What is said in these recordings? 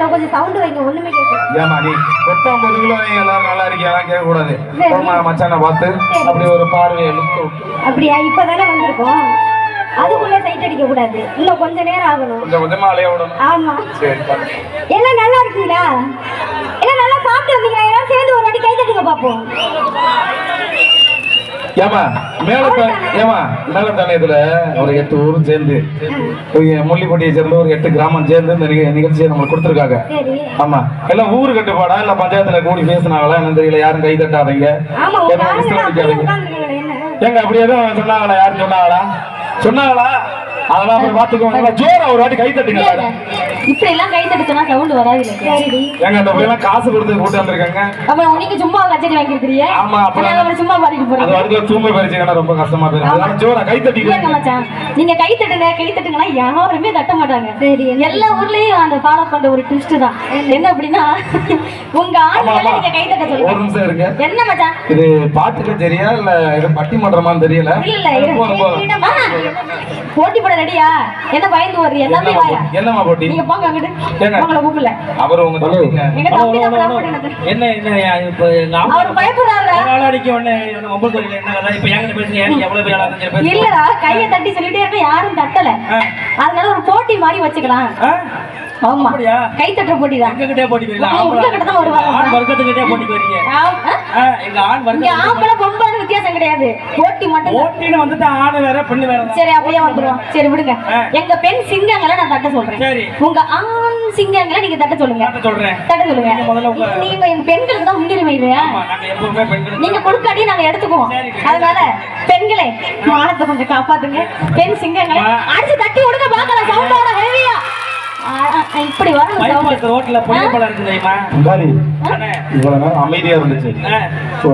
பேசல கொஞ்சம் சவுண்ட் வைங்க ஒண்ணுமே கேட்கல. ஏமா நீ மொத்தம் பொதுவில் எல்லாரும் நல்லா இருக்கியா கேட்க கூடாது மச்சானை பார்த்து. அப்படி ஒரு பார்வையை அப்படியா? இப்பதானே வந்திருக்கோம். அதுக்குள்ள சைட் அடிக்க கூடாது இன்னும் கொஞ்ச நேரம் ஆகணும். கொஞ்சம் கொஞ்சமா அலைய விடணும். ஆமா. சரி. எல்லாம் நல்லா இருக்கீங்களா? எல்லாம் நல்லா சாப்பிட்டு வந்தீங்களா? எல்லாம் சேர்ந்து ஒரு வாட்டி கை தட்டுங்க பாப்போம் ஏமா மேல ஏமா மேல தலையத்துல ஒரு எட்டு ஊரும் சேர்ந்து. முள்ளிப்பட்டியை சேர்ந்து ஒரு எட்டு கிராமம் சேர்ந்து இந்த நிக- நிகழ்ச்சியை நம்மளுக்கு கொடுத்துருக்காங்க. ஆமா. எல்லாம் ஊரு கட்டுப்பாடா? இல்ல பஞ்சாயத்துல கூடி பேசினாங்களா? என்ன தெரியல. யாரும் கை தட்டாதீங்க. அப்படியே ஏங்க அப்படி எதுவும் சொன்னாங்களா? யாரும் சொன்னாங்களா? சொன்னாங்களா? அதெல்லாம் அப்புறம் பாத்துக்கோங்க ஜோரா ஒரு வாட்டி கை தட்டுங்க. இப்படி எல்லாம் கை தட்டுச்சுன்னா சவுண்ட் வராது காசு கொடுத்து கூட்டு வந்திருக்காங்க. அப்புறம் நீங்க சும்மா கச்சேரி வாங்கிருக்கிறீங்க ஆமா அப்புறம் சும்மா அது போறீங்க தூய்மை பறிச்சுங்கன்னா ரொம்ப கஷ்டமா போயிடும். அதனால ஜோரா கை மச்சான். நீங்க கை தட்டுங்க கை தட்டுங்கன்னா யாருமே தட்ட மாட்டாங்க. சரி எல்லா ஊர்லயும் அந்த ஃபாலோ பண்ற ஒரு ட்விஸ்ட் தான். என்ன? அப்படின்னா உங்க ஆமா நீங்க கை தட்ட ஒரு நிமிஷம் இருங்க. என்ன மச்சான்? இது பாட்டு கச்சேரியா இல்ல பட்டிமன்றமான்னு தெரியல? இல்ல இல்ல போட்டி போட ரெடியா என்ன பயந்து வர்றீங்க எல்லாமே வாயா போட்டி? என்னம்மா போட்டி? நீங்க போங்க அங்கிட்டு? உங்களை கூப்பிடல. அவர் உங்க எங்க தம்பி தான் என்ன என்ன இப்போ அவர் பயப்படுறாரு ஒரு ஆள் அடிக்க உடனே என்ன ஒன்பது கோயில் என்ன கதை இப்போ எங்க பேசுங்க. எவ்வளவு பேர் ஆளாங்க இல்லடா கையை தட்டி சொல்லிட்டே இருக்க யாரும் தட்டல. அதனால ஒரு போட்டி மாதிரி வச்சுக்கலாம்? ஆமா. அப்படியா? கை தட்டுற போட்டி தான் எங்க கிட்டே போட்டி வரீங்களா ஆமா, உங்க கிட்ட தான் வருவாங்க. ஆண் வர்க்கத்துக்கிட்டே போட்டி வரீங்க ஆ, எங்க ஆண் இங்க வர்க்கம் ஆம்பளை பொம்பளை வித்தியாசம் கிடையாது. போட்டி மட்டும் தான். போட்டின்னு வந்துட்டு ஆண் வேற பெண்ணு வேற தான். சரி அப்படியே வந்துருவோம் சரி விடுங்க. ஆ. எங்க பெண் சிங்கங்களை நான் தட்ட சொல்றேன். சரி. உங்க ஆண் சிங்கங்களை நீங்க தட்ட சொல்லுங்க. சொல்றேன். தட்ட சொல்லுங்க. நீங்க எங்க பெண்களுக்கு தான் முன்னுரிமை இல்லையா? நாங்க பெண்களுக்கு நீங்க எடுத்துக்குவோம். அதனால பெண்களே மானத்தை கொஞ்சம் காப்பாத்துங்க. பெண் சிங்கங்களை. அடிச்சு தட்டி விடுங்க பார்க்கலாம் சவுண்டோட ஹெவியா இப்படி வரணும் sound. பைபாஸ் ரோட்ல பொண்ணு பழம் இருக்கு தெரியுமா? இவ்வளவு நேரம் அமைதியா இருந்துச்சு.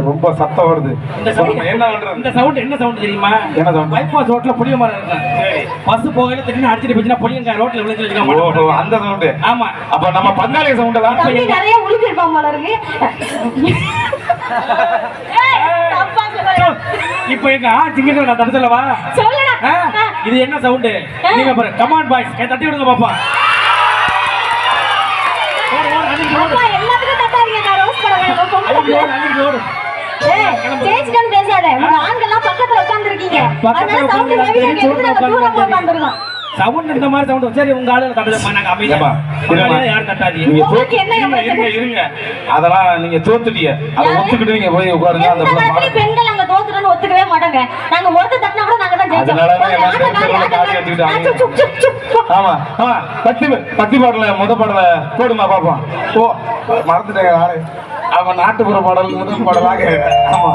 ரொம்ப சத்தம் வருது. இந்த சவுண்ட் என்ன சவுண்ட் என்ன சவுண்ட் தெரியுமா? என்ன sound? பைபாஸ் ரோட்ல புளிய மரம் இருக்கு பஸ் போகையில திடீர்னு அடிச்சிட்டு போச்சுன்னா புளியங்க ரோட்ல விழுந்து அந்த சவுண்டு. ஆமா. அப்ப நம்ம பங்காளி சவுண்ட் எல்லாம் நிறைய உழுப்பிருப்பான் போல இருக்கு. இப்போ எங்க ஆ சிங்கங்கள் நான் ஆ, இது என்ன சவுண்ட்? நீங்க பாரு பாய்ஸ் தட்டி விடுங்க பாப்பா. எல்லாத்துக்கும் தட்டாதீங்க ரோஸ் பேசாத. உங்க ஆண்கள்லாம் பக்கத்துல உட்கார்ந்திருக்கீங்க. பக்கத்துல அதனால சவுண்ட் உட்கார்ந்து ஹெவியா கேட்டு நாங்க உட்கார்ந்து தூரமா உட்கார்ந்துருக்கோம் சவுண்ட் இந்த மாதிரி சவுண்ட். சரி உங்க ஆளுல தட்டுமா நாங்க அமைதியா. யாரும் தட்டாதீங்க நீங்க இருங்க, இருங்க அதெல்லாம் நீங்க தோத்துட்டீங்க. அதை? ஒத்துக்கிட்டு நீங்க போய் உட்காருங்க அந்த பெண்கள் அங்க தோத்துட்டோம்னு ஒத்துக்கவே மாட்டாங்க. நாங்க ஒருத்தர் தட்டினா கூட நாங்க தான் ஜெயிச்சோம். ஆமா ஆமா பக்தி பக்தி பாடல முத பாடல போடுமா பாப்போம். ஓ மறந்துட்டேன் அவன் நாட்டுப்புற பாடல் முதல் பாடலாக ஆமா.